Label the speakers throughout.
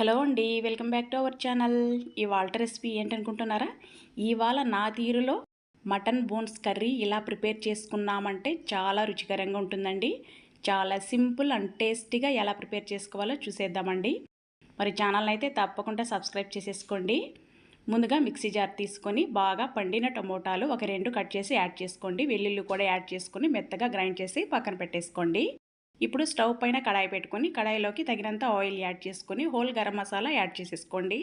Speaker 1: Hello అండి welcome back to our channel. ఇవాళ recipe ఏంటనుకుంటున్నారా? ఇవాళ నా తీరులో మటన్ బోన్స్ కర్రీ ఇలా ప్రిపేర్ చేసుకున్నామంటే చాలా రుచికరంగా ఉంటుందండి. చాలా సింపుల్ అండ్ టేస్టీగా ఎలా ప్రిపేర్ చేసుకోవాలో చూసేద్దామండి. మరి ఛానల్ అయితే తప్పకుండా సబ్స్క్రైబ్ చేసేసుకోండి. ముందుగా మిక్సీ జార్ తీసుకొని బాగా పండిన టమోటాలు ఒక రెండు కట్ చేసి యాడ్ చేసుకోండి. వెల్లుల్లి కూడా యాడ్ చేసుకొని మెత్తగా గ్రైండ్ చేసి పక్కన పెట్టేసుకోండి. ఇప్పుడు స్టవ్ పైన కడాయి పెట్టుకొని కడాయిలోకి తగినంత ఆయిల్ యాడ్ చేసుకొని హోల్ గరం మసాలా యాడ్ చేసేసుకోండి.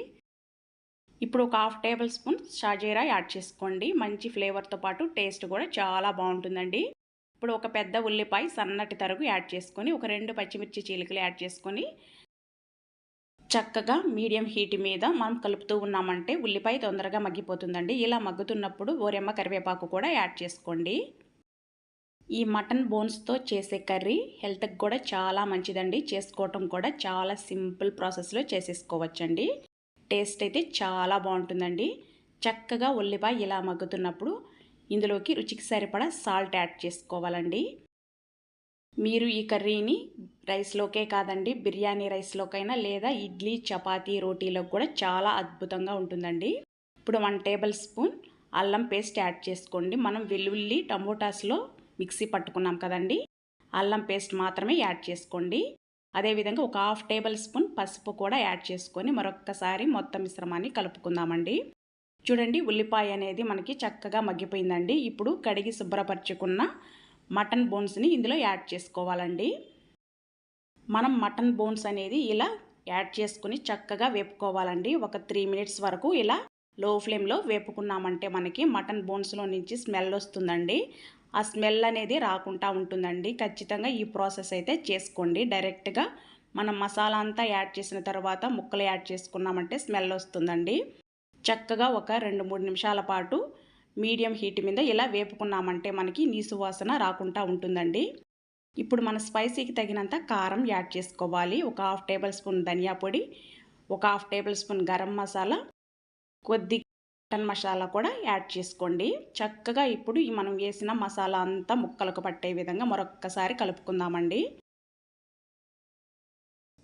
Speaker 1: ఇప్పుడు ఒక half table spoon shahjeera add చేసుకోండి. మంచి ఫ్లేవర్తో పాటు టేస్ట్ కూడా చాలా బాగుంటుందండి. ఇప్పుడు ఒక పెద్ద ఉల్లిపాయ సన్నటి తరుగు యాడ్ చేసుకొని ఒక రెండు పచ్చిమిర్చి చీలికలు యాడ్ చేసుకొని చక్కగా మీడియం హీట్ మీద మనం కలుపుతూ ఉన్నామంటే ఉల్లిపాయ తొందరగా మగ్గిపోతుందండి. ఇలా మగ్గుతున్నప్పుడు ఓరెమ్మ కరివేపాకు కూడా యాడ్ చేసుకోండి. ఈ మటన్ బోన్స్తో చేసే కర్రీ హెల్త్కి కూడా చాలా మంచిదండి. చేసుకోవటం కూడా చాలా సింపుల్ ప్రాసెస్లో చేసేసుకోవచ్చండి. టేస్ట్ అయితే చాలా బాగుంటుందండి. చక్కగా ఉల్లిపాయ ఇలా మగ్గుతున్నప్పుడు ఇందులోకి రుచికి సరిపడా సాల్ట్ యాడ్ చేసుకోవాలండి. మీరు ఈ కర్రీని రైస్లోకే కాదండి బిర్యానీ రైస్లోకైనా లేదా ఇడ్లీ చపాతీ రోటీలోకి కూడా చాలా అద్భుతంగా ఉంటుందండి. ఇప్పుడు వన్ టేబుల్ స్పూన్ అల్లం పేస్ట్ యాడ్ చేసుకోండి. మనం వెల్లుల్లి టమోటాస్లో మిక్సీ పట్టుకున్నాం కదండి. అల్లం పేస్ట్ మాత్రమే యాడ్ చేసుకోండి. అదేవిధంగా ఒక హాఫ్ టేబుల్ స్పూన్ పసుపు కూడా యాడ్ చేసుకొని మరొక్కసారి మొత్తం మిశ్రమాన్ని కలుపుకుందామండి. చూడండి ఉల్లిపాయ అనేది మనకి చక్కగా మగ్గిపోయిందండి. ఇప్పుడు కడిగి శుభ్రపరచుకున్న మటన్ బోన్స్ని ఇందులో యాడ్ చేసుకోవాలండి. మనం మటన్ బోన్స్ అనేది ఇలా యాడ్ చేసుకుని చక్కగా వేపుకోవాలండి. ఒక త్రీ మినిట్స్ వరకు ఇలా లో ఫ్లేమ్లో వేపుకున్నామంటే మనకి మటన్ బోన్స్లో నుంచి స్మెల్ వస్తుందండి. ఆ స్మెల్ అనేది రాకుండా ఉంటుందండి. ఖచ్చితంగా ఈ ప్రాసెస్ అయితే చేసుకోండి. డైరెక్ట్గా మనం మసాలా అంతా యాడ్ చేసిన తర్వాత ముక్కలు యాడ్ చేసుకున్నామంటే స్మెల్ వస్తుందండి. చక్కగా ఒక రెండు మూడు నిమిషాల పాటు మీడియం హీట్ మీద ఇలా వేపుకున్నామంటే మనకి నీసు వాసన రాకుండా ఉంటుందండి. ఇప్పుడు మన స్పైసీకి తగినంత కారం యాడ్ చేసుకోవాలి. ఒక హాఫ్ టేబుల్ స్పూన్ ధనియా పొడి ఒక half table spoon garam masala కొద్ది మటన్ మసాలా కూడా యాడ్ చేసుకోండి. చక్కగా ఇప్పుడు ఈ మనం వేసిన మసాలా అంతా ముక్కలకు పట్టే విధంగా మరొక్కసారి కలుపుకుందామండి.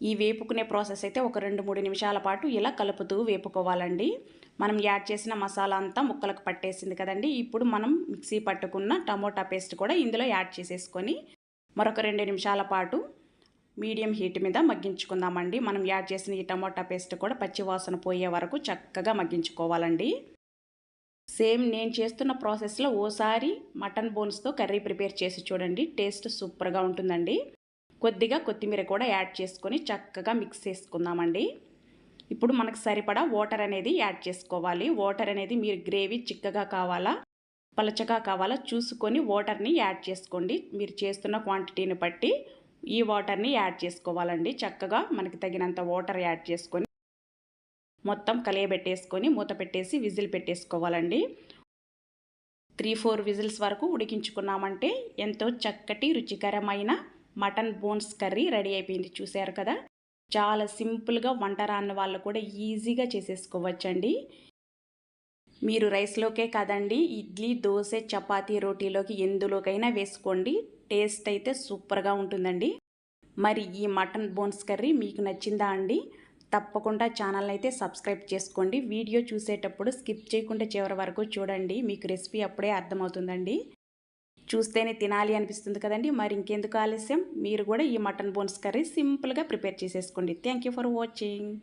Speaker 1: ఈ వేపుకునే ప్రాసెస్ అయితే ఒక రెండు మూడు నిమిషాల పాటు ఇలా కలుపుతూ వేపుకోవాలండి. మనం యాడ్ చేసిన మసాలా అంతా ముక్కలకు పట్టేసింది కదండి. ఇప్పుడు మనం మిక్సీ పట్టుకున్న టమోటా పేస్ట్ కూడా ఇందులో యాడ్ చేసేసుకొని మరొక రెండు నిమిషాల పాటు మీడియం హీట్ మీద మగ్గించుకుందామండి. మనం యాడ్ చేసిన ఈ టమోటా పేస్ట్ కూడా పచ్చివాసన పోయే వరకు చక్కగా మగ్గించుకోవాలండి. సేమ్ నేను చేస్తున్న ప్రాసెస్లో ఓసారి మటన్ బోన్స్తో కర్రీ ప్రిపేర్ చేసి చూడండి. టేస్ట్ సూపర్గా ఉంటుందండి. కొద్దిగా కొత్తిమీర కూడా యాడ్ చేసుకొని చక్కగా మిక్స్ చేసుకుందామండి. ఇప్పుడు మనకు సరిపడా వాటర్ అనేది యాడ్ చేసుకోవాలి. వాటర్ అనేది మీరు గ్రేవీ చిక్కగా కావాలా పలచగా కావాలా చూసుకొని వాటర్ని యాడ్ చేసుకోండి. మీరు చేస్తున్న క్వాంటిటీని బట్టి ఈ వాటర్ని యాడ్ చేసుకోవాలండి. చక్కగా మనకి తగినంత వాటర్ యాడ్ చేసుకొని మొత్తం కలియబెట్టేసుకొని మూత పెట్టేసి విజిల్ పెట్టేసుకోవాలండి. త్రీ ఫోర్ విజిల్స్ వరకు ఉడికించుకున్నామంటే ఎంతో చక్కటి రుచికరమైన మటన్ బోన్స్ కర్రీ రెడీ అయిపోయింది. చూశారు కదా? చాలా సింపుల్గా వంట రాని వాళ్ళు కూడా ఈజీగా చేసేసుకోవచ్చండి. మీరు రైస్లోకే కాదండి ఇడ్లీ దోశ చపాతీ రోటీలోకి ఎందులోకైనా వేసుకోండి. టేస్ట్ అయితే సూపర్గా ఉంటుందండి. మరి ఈ మటన్ బోన్స్ కర్రీ మీకు నచ్చిందా అండి? తప్పకుండా ఛానల్ అయితే సబ్స్క్రైబ్ చేసుకోండి. వీడియో చూసేటప్పుడు స్కిప్ చేయకుండా చివరి వరకు చూడండి. మీకు రెసిపీ అప్పుడే అర్థమవుతుందండి. చూస్తేనే తినాలి అనిపిస్తుంది కదండి. మరి ఇంకెందుకు ఆలస్యం? మీరు కూడా ఈ మటన్ బోన్స్ కర్రీ సింపుల్గా ప్రిపేర్ చేసేసుకోండి. Thank for watching.